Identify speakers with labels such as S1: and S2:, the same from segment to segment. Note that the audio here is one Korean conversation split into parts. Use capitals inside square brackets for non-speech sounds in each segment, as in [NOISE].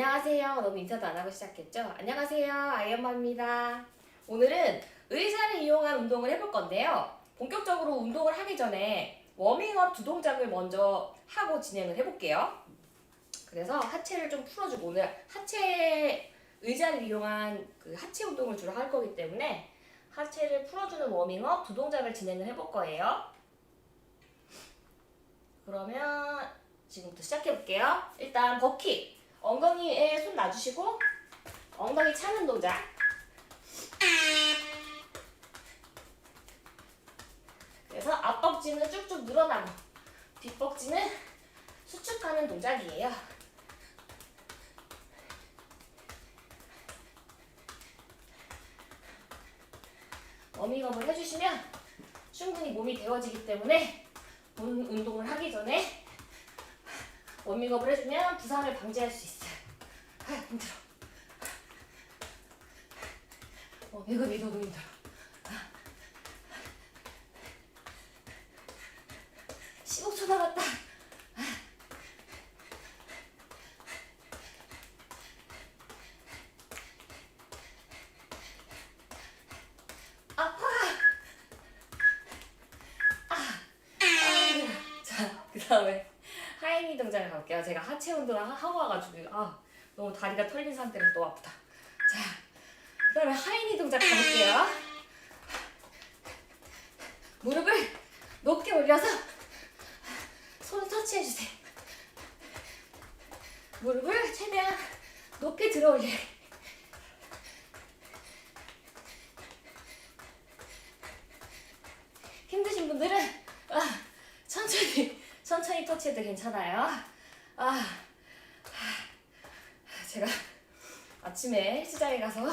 S1: 안녕하세요. 너무 인사도 안 하고 시작했죠? 안녕하세요. 아이엄마입니다. 오늘은 의자를 이용한 운동을 해볼 건데요. 본격적으로 운동을 하기 전에 워밍업 두 동작을 먼저 하고 진행을 해볼게요. 그래서 하체를 좀 풀어주고 오늘 하체 의자를 이용한 그 하체 운동을 주로 할 거기 때문에 하체를 풀어주는 워밍업 두 동작을 진행을 해볼 거예요. 그러면 지금부터 시작해 볼게요. 일단 버킷. 엉덩이에 손 놔주시고 엉덩이 차는 동작. 그래서 앞벅지는 쭉쭉 늘어나고 뒷벅지는 수축하는 동작이에요. 워밍업을 해주시면 충분히 몸이 데워지기 때문에 운- 운동을 하기 전에 워밍업을 해주면 부상을 방지할 수 있어요. 아, 힘들어. 워밍업이 너무 힘들어. 15초 남았다. 아파. 아. 자, 그 다음에 하이니 동작을 가볼게요. 제가 하체 운동을 하- 하고 와가지고 아 너무 다리가 털린 상태라서 너무 아프다. 자, 그 다음에 하이니 동작 가볼게요. 무릎을 높게 올려서 손을 터치해 주세요. 무릎을 최대한 높게 들어 올려. 힘드신 분들은 아, 천천히 천천히 터치해도 괜찮아요. 아, 제가 [LAUGHS] 아침에 헬스장에 가서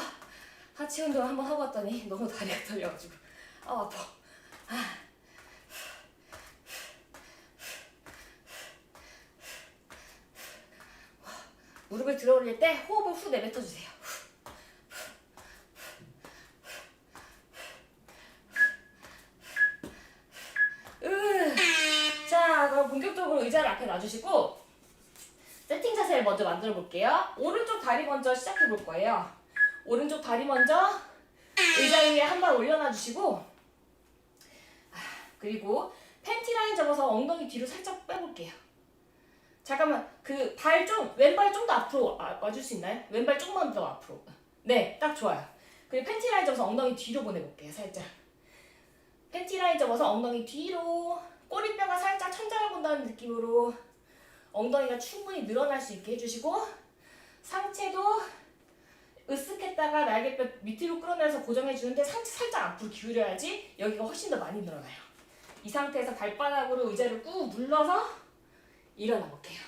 S1: 하체 운동 한번 하고 왔더니 너무 다리가 떨려가지고 아 아파. 아. 무릎을 들어 올릴 때 호흡을 후 내뱉어 주세요. 으. 자, 그럼 본격적으로 의자를 앞에 놔주시고 자세를 먼저 만들어 볼게요. 오른쪽 다리 먼저 시작해 볼 거예요. 오른쪽 다리 먼저 의자 위에 한 발 올려놔 주시고 아, 그리고 팬티 라인 접어서 엉덩이 뒤로 살짝 빼볼게요. 잠깐만 그 발 좀 왼발 좀 더 앞으로 와- 와줄 수 있나요? 왼발 조금만 더 앞으로. 네, 딱 좋아요. 그리고 팬티 라인 접어서 엉덩이 뒤로 보내볼게요. 살짝. 팬티 라인 접어서 엉덩이 뒤로 꼬리뼈가 살짝 천장을 본다는 느낌으로 엉덩이가 충분히 늘어날 수 있게 해주시고 상체도 으쓱했다가 날개뼈 밑으로 끌어내서 고정해주는데 상체 살짝 앞으로 기울여야지 여기가 훨씬 더 많이 늘어나요. 이 상태에서 발바닥으로 의자를 꾹 눌러서 일어나 볼게요.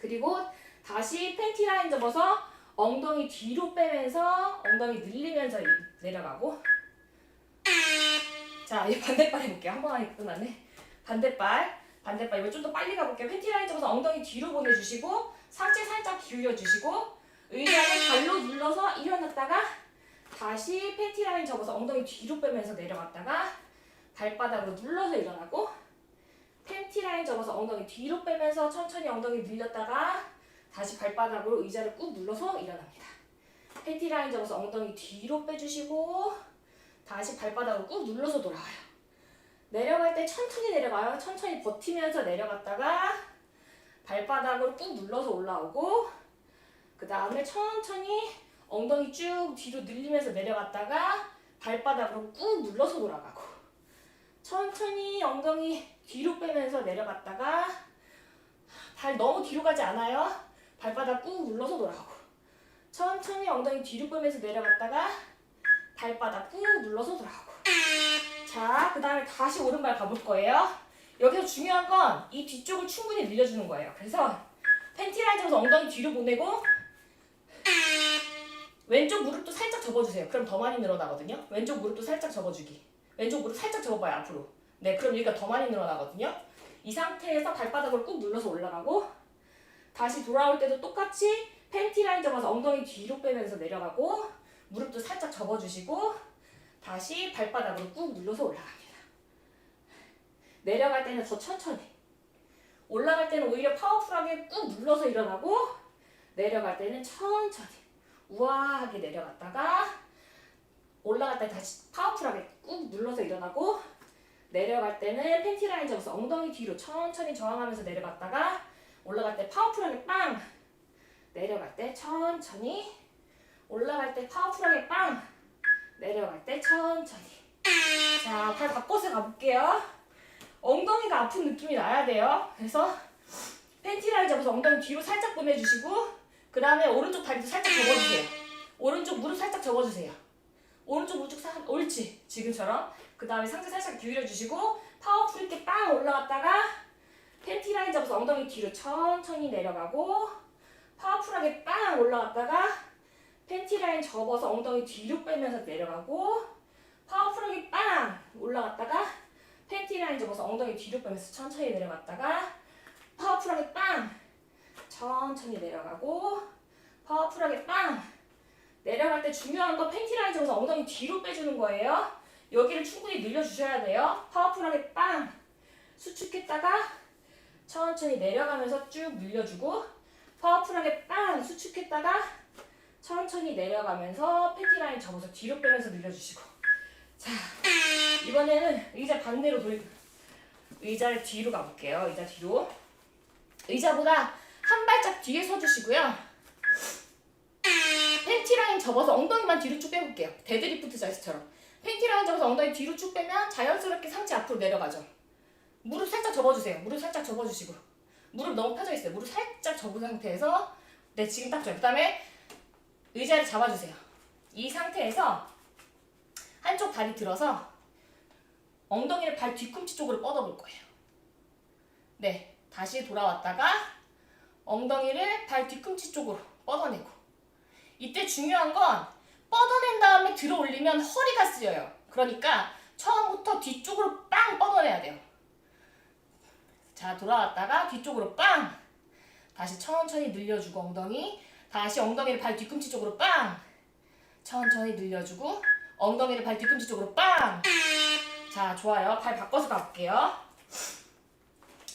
S1: 그리고 다시 팬티 라인 접어서 엉덩이 뒤로 빼면서 엉덩이 늘리면서 내려가고 자 이제 반대발 해볼게요. 한 번 하니까 끝나네. 반대발 반대발 이거 좀 더 빨리 가볼게요. 팬티 라인 접어서 엉덩이 뒤로 보내주시고 상체 살짝 기울여주시고 의자를 발로 눌러서 일어났다가 다시 팬티 라인 접어서 엉덩이 뒤로 빼면서 내려갔다가 발바닥으로 눌러서 일어나고 팬티 라인 접어서 엉덩이 뒤로 빼면서 천천히 엉덩이 늘렸다가 다시 발바닥으로 의자를 꾹 눌러서 일어납니다. 팬티 라인 접어서 엉덩이 뒤로 빼주시고 다시 발바닥으로 꾹 눌러서 돌아와요. 내려갈 때 천천히 내려가요. 천천히 버티면서 내려갔다가 발바닥으로 꾹 눌러서 올라오고 그 다음에 천천히 엉덩이 쭉 뒤로 늘리면서 내려갔다가 발바닥으로 꾹 눌러서 돌아가고 천천히 엉덩이 뒤로 빼면서 내려갔다가 발 너무 뒤로 가지 않아요. 발바닥 꾹 눌러서 돌아가고 천천히 엉덩이 뒤로 빼면서 내려갔다가 발바닥 꾹 눌러서 돌아가고 자, 그 다음에 다시 오른발 가볼 거예요. 여기서 중요한 건 이 뒤쪽을 충분히 늘려주는 거예요. 그래서 팬티 라인 접어서 엉덩이 뒤로 보내고 왼쪽 무릎도 살짝 접어주세요. 그럼 더 많이 늘어나거든요. 왼쪽 무릎도 살짝 접어주기. 왼쪽 무릎 살짝 접어봐요, 앞으로. 네, 그럼 여기가 더 많이 늘어나거든요. 이 상태에서 발바닥을 꾹 눌러서 올라가고 다시 돌아올 때도 똑같이 팬티 라인 접어서 엉덩이 뒤로 빼면서 내려가고 무릎도 살짝 접어주시고 다시 발바닥으로 꾹 눌러서 올라갑니다. 내려갈 때는 더 천천히 올라갈 때는 오히려 파워풀하게 꾹 눌러서 일어나고 내려갈 때는 천천히 우아하게 내려갔다가 올라갈 때 다시 파워풀하게 꾹 눌러서 일어나고 내려갈 때는 팬티 라인 잡아서 엉덩이 뒤로 천천히 저항하면서 내려갔다가 올라갈 때 파워풀하게 빵 내려갈 때 천천히 올라갈 때 파워풀하게 빵 내려갈 때 천천히 자, 발 바꿔서 가볼게요. 엉덩이가 아픈 느낌이 나야 돼요. 그래서 팬티 라인 잡아서 엉덩이 뒤로 살짝 보내주시고 그 다음에 오른쪽 다리도 살짝 접어주세요. 오른쪽 무릎 살짝 접어주세요. 오른쪽 무릎 사, 옳지. 지금처럼. 그 다음에 상체 살짝 기울여주시고 파워풀 있게 빵 올라갔다가 팬티 라인 잡아서 엉덩이 뒤로 천천히 내려가고 파워풀하게 빵 올라갔다가 팬티 라인 접어서 엉덩이 뒤로 빼면서 내려가고 파워풀하게 빵 올라갔다가 팬티 라인 접어서 엉덩이 뒤로 빼면서 천천히 내려갔다가 파워풀하게 빵 천천히 내려가고 파워풀하게 빵 내려갈 때 중요한 건 팬티 라인 접어서 엉덩이 뒤로 빼주는 거예요. 여기를 충분히 늘려주셔야 돼요. 파워풀하게 빵 수축했다가 천천히 내려가면서 쭉 늘려주고 파워풀하게 빵 수축했다가 천천히 내려가면서 팬티 라인 접어서 뒤로 빼면서 늘려주시고 자 이번에는 의자 반대로 돌 의자를 뒤로 가볼게요. 의자 뒤로 의자보다 한 발짝 뒤에 서주시고요. 팬티 라인 접어서 엉덩이만 뒤로 쭉 빼볼게요. 데드리프트 자세처럼 팬티 라인 접어서 엉덩이 뒤로 쭉 빼면 자연스럽게 상체 앞으로 내려가죠. 무릎 살짝 접어주세요. 무릎 살짝 접어주시고 무릎 너무 펴져 있어요. 무릎 살짝 접은 상태에서 네 지금 딱 좋아요. 그 다음에 의자를 잡아주세요. 이 상태에서 한쪽 다리 들어서 엉덩이를 발 뒤꿈치 쪽으로 뻗어볼 거예요. 네, 다시 돌아왔다가 엉덩이를 발 뒤꿈치 쪽으로 뻗어내고 이때 중요한 건 뻗어낸 다음에 들어 올리면 허리가 쓰여요. 그러니까 처음부터 뒤쪽으로 빵 뻗어내야 돼요. 자, 돌아왔다가 뒤쪽으로 빵! 다시 천천히 늘려주고 엉덩이 다시 엉덩이를 발 뒤꿈치 쪽으로 빵! 천천히 늘려주고 엉덩이를 발 뒤꿈치 쪽으로 빵! 자, 좋아요. 발 바꿔서 가볼게요.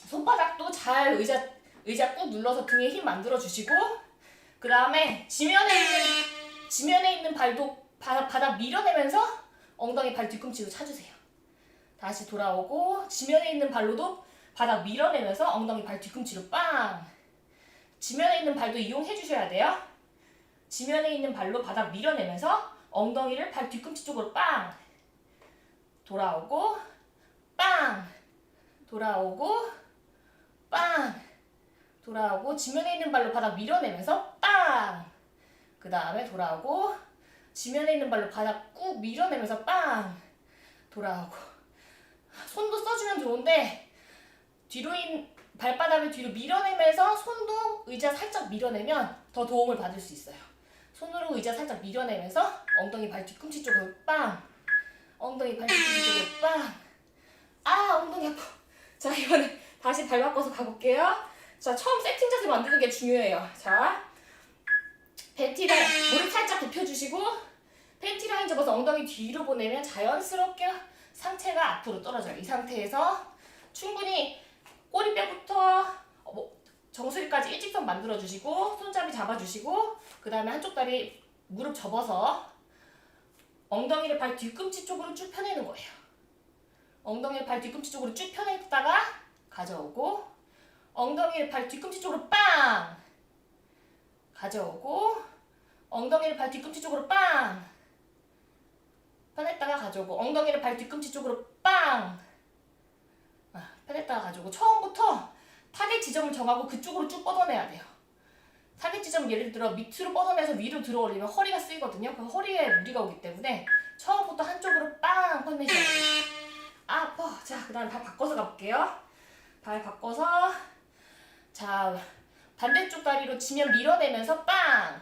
S1: 손바닥도 잘 의자 의자 꾹 눌러서 등에 힘 만들어 주시고 그 다음에 지면에 있는 지면에 있는 발도 바, 바닥 밀어내면서 엉덩이 발 뒤꿈치로 차주세요. 다시 돌아오고 지면에 있는 발로도 바닥 밀어내면서 엉덩이 발 뒤꿈치로 빵. 지면에 있는 발도 이용해 주셔야 돼요. 지면에 있는 발로 바닥 밀어내면서 엉덩이를 발 뒤꿈치 쪽으로 빵. 돌아오고 빵. 돌아오고 빵. 돌아오고 지면에 있는 발로 바닥 밀어내면서 빵. 그 다음에 돌아오고 지면에 있는 발로 바닥 꾹 밀어내면서 빵. 돌아오고 손도 써주면 좋은데 뒤로 인 발바닥을 뒤로 밀어내면서 손도 의자 살짝 밀어내면 더 도움을 받을 수 있어요. 손으로 의자 살짝 밀어내면서 엉덩이 발 뒤꿈치 쪽으로 빵. 엉덩이 발 뒤꿈치 쪽으로 빵. 아 엉덩이 아파. 자 이번에 다시 발 바꿔서 가볼게요. 자 처음 세팅 자세 만드는 게 중요해요. 자 라인 무릎 살짝 굽혀주시고 팬티 라인 접어서 엉덩이 뒤로 보내면 자연스럽게 상체가 앞으로 떨어져요. 이 상태에서 충분히 꼬리뼈부터 어, 뭐, 정수리까지 일직선 만들어주시고 손잡이 잡아주시고 그 다음에 한쪽 다리 무릎 접어서 엉덩이를 발 뒤꿈치 쪽으로 쭉 펴내는 거예요. 엉덩이를 발 뒤꿈치 쪽으로 쭉 펴냈다가 가져오고 엉덩이를 발 뒤꿈치 쪽으로 빵! 가져오고 엉덩이를 발 뒤꿈치 쪽으로 빵! 펴냈다가 가져오고 엉덩이를 발 뒤꿈치 쪽으로 빵 아, 펴냈다가 가져오고 처음부터 타겟 지점을 정하고 그쪽으로 쭉 뻗어내야 돼요. 타겟 지점 예를 들어 밑으로 뻗어내서 위로 들어 올리면 허리가 쓰이거든요. 그 허리에 무리가 오기 때문에 처음부터 한쪽으로 빵 뻗내셔야 돼요. 아, 아파. 자, 그 다음에 발 바꿔서 가볼게요. 발 바꿔서 자 반대쪽 다리로 지면 밀어내면서 빵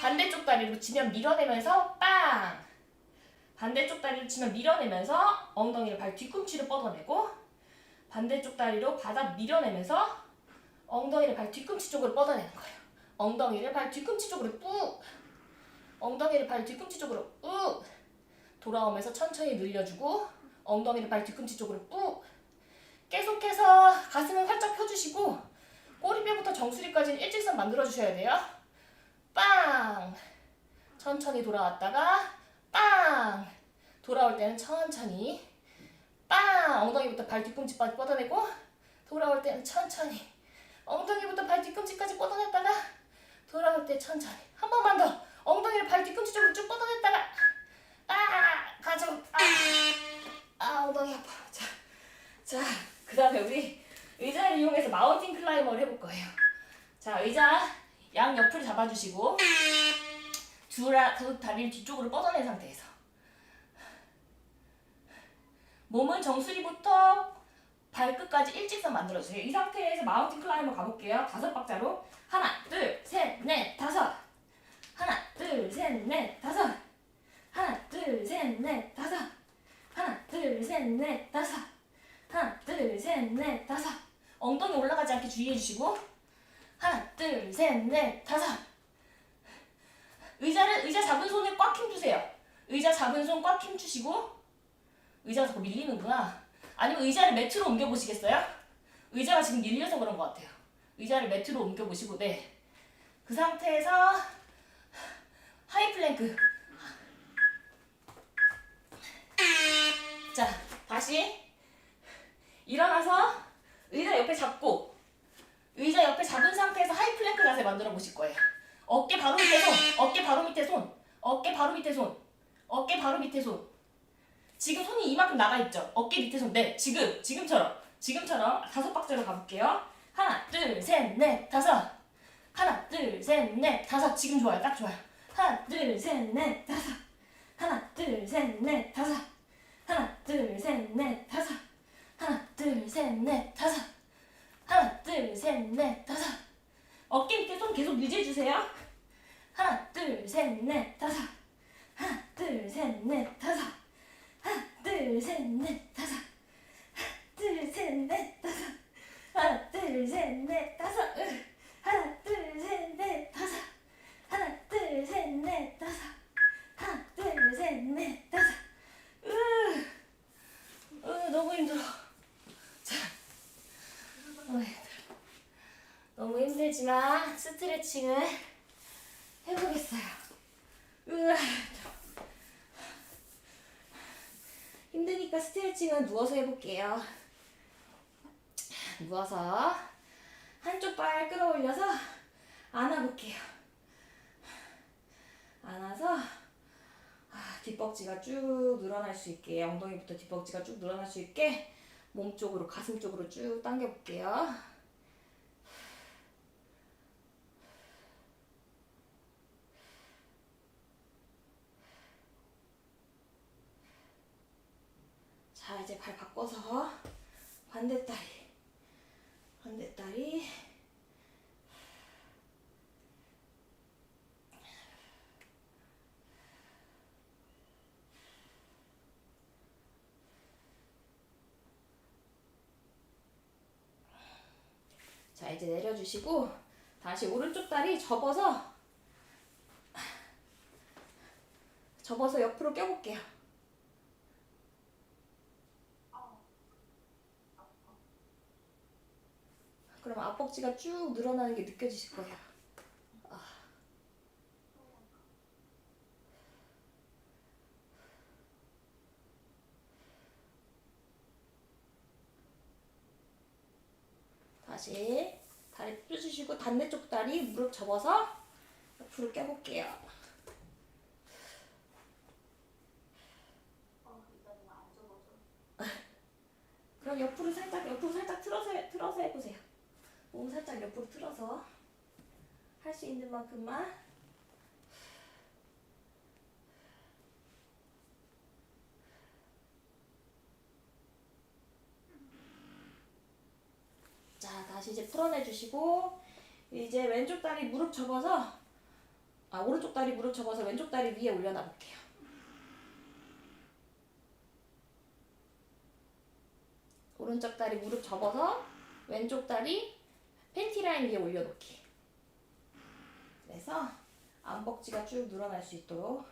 S1: 반대쪽 다리로 지면 밀어내면서 빵 반대쪽 다리로 치면 밀어내면서 엉덩이를 발 뒤꿈치로 뻗어내고 반대쪽 다리로 바닥 밀어내면서 엉덩이를 발 뒤꿈치 쪽으로 뻗어내는 거예요. 엉덩이를 발 뒤꿈치 쪽으로 꾹 엉덩이를 발 뒤꿈치 쪽으로 꾹 돌아오면서 천천히 늘려주고 엉덩이를 발 뒤꿈치 쪽으로 꾹 계속해서 가슴은 활짝 펴주시고 꼬리뼈부터 정수리까지는 일직선 만들어 주셔야 돼요. 빵! 천천히 돌아왔다가 빵! 돌아올 때는 천천히 빵! 엉덩이부터 발 뒤꿈치까지 뻗어내고 돌아올 때는 천천히 엉덩이부터 발 뒤꿈치까지 뻗어냈다가 돌아올 때 천천히 한 번만 더 엉덩이를 발 뒤꿈치 쪽으로 쭉 뻗어냈다가 아! 가져. 아, 아 엉덩이 아파. 자, 자 그 다음에 우리 의자를 이용해서 마운틴 클라이머를 해볼 거예요. 자 의자 양 옆을 잡아주시고 두라 그 다리를 뒤쪽으로 뻗어낸 상태에서 몸은 정수리부터 발끝까지 일직선 만들어주세요. 이 상태에서 마운틴 클라이머 가볼게요. 다섯 박자로 하나, 둘, 셋, 넷, 다섯. 하나, 둘, 셋, 넷, 다섯. 하나, 둘, 셋, 넷, 다섯. 하나, 둘, 셋, 넷, 다섯. 하나, 둘, 셋, 넷, 다섯. 엉덩이 올라가지 않게 주의해주시고 하나, 둘, 셋, 넷, 다섯. 의자를 의자 잡은 손을 꽉 힘주세요. 의자 잡은 손 꽉 힘주시고 의자가 자꾸 밀리는구나. 아니면 의자를 매트로 옮겨보시겠어요? 의자가 지금 밀려서 그런 것 같아요. 의자를 매트로 옮겨보시고, 네. 그 상태에서 하이 플랭크. 자, 다시 일어나서 의자 옆에 잡고 의자 옆에 잡은 상태에서 하이 플랭크 자세 만들어 보실 거예요. 어깨 바로 밑에 손, 어깨 바로 밑에 손, 어깨 바로 밑에 손, 어깨 바로 밑에 손. 지금 손이 이만큼 나가 있죠? 어깨 밑에 손. 네, 지금, 지금처럼. 지금처럼 다섯 박자로 가볼게요. 하나, 둘, 셋, 넷, 다섯. 하나, 둘, 셋, 넷, 다섯. 지금 좋아요. 딱 좋아요. 하나, 둘, 셋, 넷, 다섯. 하나, 둘, 셋, 넷, 다섯. 하나, 둘, 셋, 넷, 다섯. 하나, 둘, 셋, 넷, 다섯. 하나, 둘, 셋, 넷, 다섯. 어깨 밑에 손 계속 유지해주세요. 하나, 둘, 셋, 넷, 다섯. 하나, 둘, 셋, 넷, 다섯. 하나, 둘, 셋, 넷, 다섯. 하나, 둘, 셋, 넷, 다섯. 하나, 둘, 셋, 넷, 다섯. 으. 하나, 둘, 셋, 넷, 다섯. 하나, 둘, 셋, 넷, 다섯. 하나, 둘, 셋, 넷, 다섯. 으. 으, 너무 힘들어. 자, 힘들어. 너무 힘들지만 스트레칭을 해보겠어요. 으아. 힘드니까 스트레칭은 누워서 해볼게요. 누워서 한쪽 발 끌어올려서 안아볼게요. 안아서 아, 뒷벅지가 쭉 늘어날 수 있게 엉덩이부터 뒷벅지가 쭉 늘어날 수 있게 몸 쪽으로 가슴 쪽으로 쭉 당겨볼게요. 자 이제 발 바꿔서 반대다리 반대다리 자 이제 내려주시고 다시 오른쪽 다리 접어서 접어서 옆으로 껴볼게요. 그럼 앞벅지가 쭉 늘어나는 게 느껴지실 거예요. 아. 다시 펴주시고 반대쪽 다리 무릎 접어서 옆으로 껴볼게요. [LAUGHS] 그럼 옆으로 살짝 옆으로 살짝 틀어서 해- 틀어서 해보세요. 몸 살짝 옆으로 틀어서 할 수 있는 만큼만 자 다시 이제 풀어내 주시고 이제 왼쪽 다리 무릎 접어서 아 오른쪽 다리 무릎 접어서 왼쪽 다리 위에 올려놔 볼게요 오른쪽 다리 무릎 접어서 왼쪽 다리 팬티 라인 위에 올려놓기. 그래서 안벅지가 쭉 늘어날 수 있도록.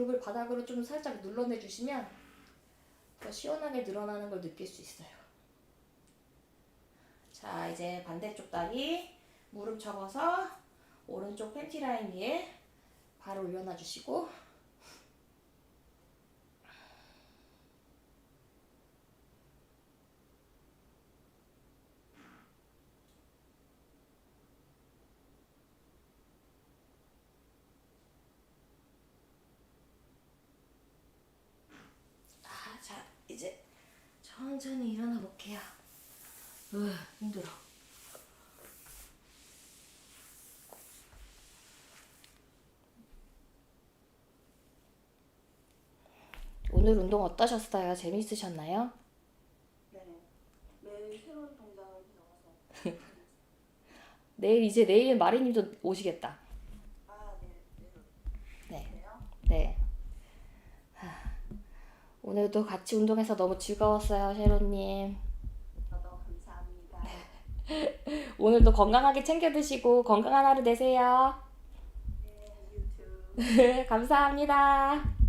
S1: 무릎을 바닥으로 좀 살짝 눌러내 주시면 더 시원하게 늘어나는 걸 느낄 수 있어요. 자, 이제 반대쪽 다리 무릎 접어서 오른쪽 팬티 라인 위에 발을 올려놔 주시고 아, 자, 이제 천천히 일어나 볼게요. 으, 힘들어. 오늘 운동 어떠셨어요? 재밌으셨나요?
S2: 네. 매일 새로운 동작을 배워서. [LAUGHS]
S1: 내일 이제 내일 마리님도 오시겠다.
S2: 아, 네. 네.
S1: 네.
S2: 그래요?
S1: 네. 하, 오늘도 같이 운동해서 너무 즐거웠어요, 셰로님.
S2: 저도 감사합니다. [LAUGHS]
S1: 오늘도 건강하게 챙겨 드시고 건강한 하루 되세요.
S2: 네. [LAUGHS]
S1: 감사합니다.